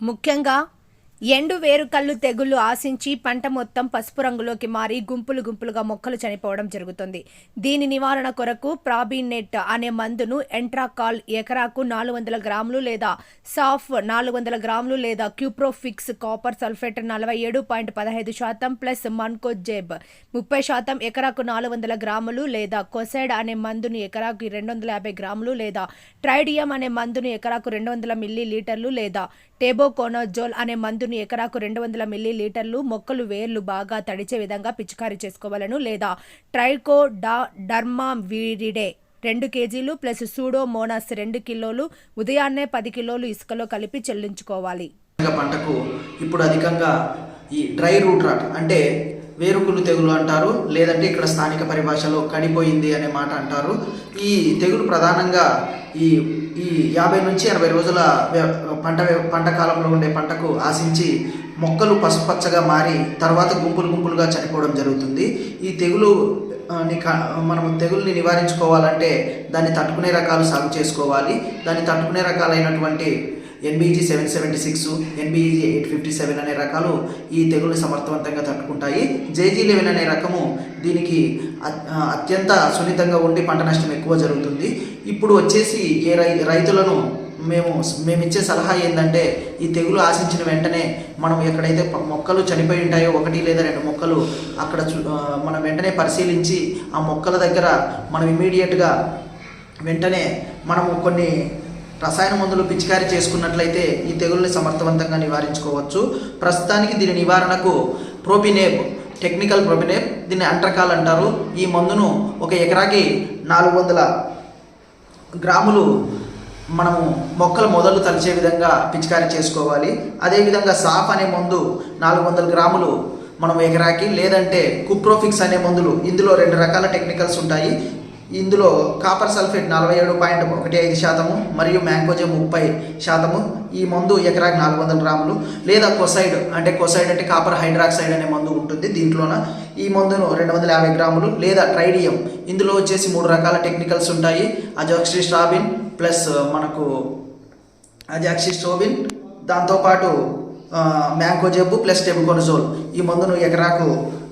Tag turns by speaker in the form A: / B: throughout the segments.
A: ముఖ్యంగా ఎండు వేరుకల్లు తెగుళ్ళు ఆశించి పంట మొత్తం పసుపు రంగులోకి మారి గుంపులు గుంపులుగా మొక్కలు చనిపోవడం జరుగుతుంది. దీని నివారణ కొరకు ప్రాబినెట్ అనే మందును ఎంట్రాకాల్ ఎకరాకు నాలుగు వందల గ్రాములు లేదా సాఫ్ నాలుగు వందల గ్రాములు లేదా క్యూప్రోఫిక్స్ కాపర్ సల్ఫేట్ నలభై ఏడు పాయింట్ పదహైదు శాతం ప్లస్ మన్కోజెబ్ ముప్పై శాతం ఎకరాకు నాలుగు వందల గ్రాములు లేదా కొసైడ్ అనే మందును ఎకరాకు రెండు వందల యాభై గ్రాములు లేదా ట్రైడియం అనే మందును ఎకరాకు రెండు వందల మిల్లీ లీటర్లు లేదా టేబోకోనోజోల్ అనే మందును ఎకరాకు రెండు వందల మిల్లీ లీటర్లు మొక్కలు వేర్లు బాగా తడిచే విధంగా పిచికారీ చేసుకోవాలను లేదా ట్రైకో డా డర్మా వీరిడే రెండు కేజీలు ప్లస్ సూడోమోనాస్ రెండు కిలోలు ఉదయాన్నే పది కిలోలు ఇసుకలో కలిపి చెల్లించుకోవాలి.
B: పంటకు ఇప్పుడు అధికంగా ఈ డ్రై రూట్ రాట్ అంటే వేరుకులు తెగులు అంటారు లేదంటే ఇక్కడ స్థానిక పరిభాషలో కడిపోయింది అనే మాట అంటారు. ఈ తెగులు ప్రధానంగా ఈ ఈ యాభై నుంచి ఎనభై రోజుల పంట పంట కాలంలో ఉండే పంటకు ఆశించి మొక్కలు పసుపచ్చగా మారి తర్వాత గుంపులు గుంపులుగా చనిపోవడం జరుగుతుంది. ఈ తెగులు ని మనం తెగుల్ని నివారించుకోవాలంటే దాన్ని తట్టుకునే రకాలు సాగు చేసుకోవాలి. దాన్ని తట్టుకునే రకాలైనటువంటి NBG seven seventy six NBG eight fifty seven అనే రకాలు ఈ తెగులు సమర్థవంతంగా తట్టుకుంటాయి. జేజీ లెవెన్ అనే రకము దీనికి అత్యంత సున్నితంగా ఉండి పంట నష్టం ఎక్కువ జరుగుతుంది. ఇప్పుడు వచ్చేసి ఏ రై రైతులను మేము మేము ఇచ్చే సలహా ఏంటంటే ఈ తెగులు ఆశించిన వెంటనే మనం ఎక్కడైతే మొక్కలు చనిపోయి ఉంటాయో ఒకటి లేదా రెండు మొక్కలు అక్కడ చూ- మనం వెంటనే పరిశీలించి ఆ మొక్కల దగ్గర మనం ఇమీడియట్గా వెంటనే మనము కొన్ని రసాయన మందులు పిచికారీ చేసుకున్నట్లయితే ఈ తెగుల్ని సమర్థవంతంగా నివారించుకోవచ్చు. ప్రస్తుతానికి దీని నివారణకు ప్రోబినేబ్ టెక్నికల్ ప్రోబినేబ్ దీన్ని అంట్రకాల్ అంటారు. ఈ మందును ఒక ఎకరాకి నాలుగు వందల గ్రాములు మనము మొక్కలు మొదలు తలిచే విధంగా పిచికారీ చేసుకోవాలి. అదేవిధంగా సాఫ్ అనే మందు నాలుగు వందల గ్రాములు మనం ఎకరాకి లేదంటే కుప్రోఫిక్స్ అనే మందులు ఇందులో రెండు రకాల టెక్నికల్స్ ఉంటాయి. ఇందులో కాపర్ సల్ఫేట్ నలభై ఏడు పాయింట్ ఒకటి ఐదు శాతము మరియు మ్యాంకోజే ముప్పై శాతము. ఈ మందు ఎకరాకి నాలుగు వందల గ్రాములు లేదా కొసైడ్ అంటే కొసైడ్ అంటే కాపర్ హైడ్రాక్సైడ్ అనే మందు ఉంటుంది దీంట్లోన. ఈ మందును రెండు వందల యాభై గ్రాములు లేదా ట్రైడియం. ఇందులో వచ్చేసి మూడు రకాల టెక్నికల్స్ ఉంటాయి. అజాక్సిస్ట్రాబిన్ ప్లస్ మనకు అజాక్సిస్ట్రోబిన్ దాంతోపాటు మ్యాంకోజెబ్ ప్లస్ టెబుకొనజోల్. ఈ మందును ఎకరాకు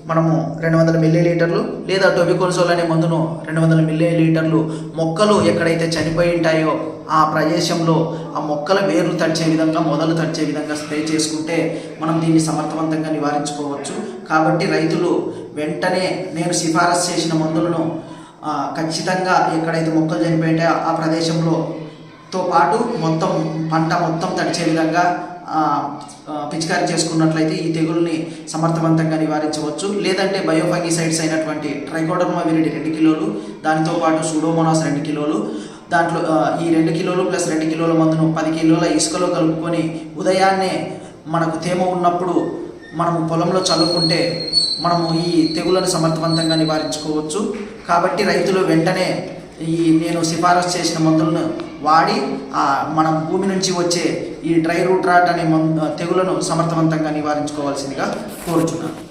B: మనము రెండు వందల మిల్లీ లీటర్లు లేదా టొబికోల్సోల్ అనే మందును రెండు వందల మిల్లీ లీటర్లు మొక్కలు ఎక్కడైతే చనిపోయి ఉంటాయో ఆ ప్రదేశంలో ఆ మొక్కల వేర్లు తడిచే విధంగా మొదలు తడిచే విధంగా స్ప్రే చేసుకుంటే మనం దీన్ని సమర్థవంతంగా నివారించుకోవచ్చు. కాబట్టి రైతులు వెంటనే నేను సిఫారసు చేసిన మందులను ఖచ్చితంగా ఎక్కడైతే మొక్కలు చనిపోయి ఆ ప్రదేశంలో తో పాటు మొత్తం పంట మొత్తం తడిచే విధంగా పిచికారీ చేసుకున్నట్లయితే ఈ తెగుల్ని సమర్థవంతంగా నివారించవచ్చు. లేదంటే బయోఫంగిసైడ్స్ అయినటువంటి ట్రైకోడర్మా విరిడి రెండు కిలోలు దానితో పాటు సూడోమోనాస్ రెండు కిలోలు దాంట్లో ఈ రెండు కిలోలు ప్లస్ రెండు కిలోల మందును పది కిలోల ఇసుకలో కలుపుకొని ఉదయాన్నే మనకు తేమ ఉన్నప్పుడు మనము పొలంలో చల్లుకుంటే మనము ఈ తెగులను సమర్థవంతంగా నివారించుకోవచ్చు. కాబట్టి రైతులు వెంటనే ఈ నేను సిఫారసు చేసిన మందులను వాడి ఆ మన భూమి నుంచి వచ్చే ఈ డ్రై రూట్ రాట్ అనే మందు తెగులను సమర్థవంతంగా నివారించుకోవాల్సిందిగా కోరుచున్నాను.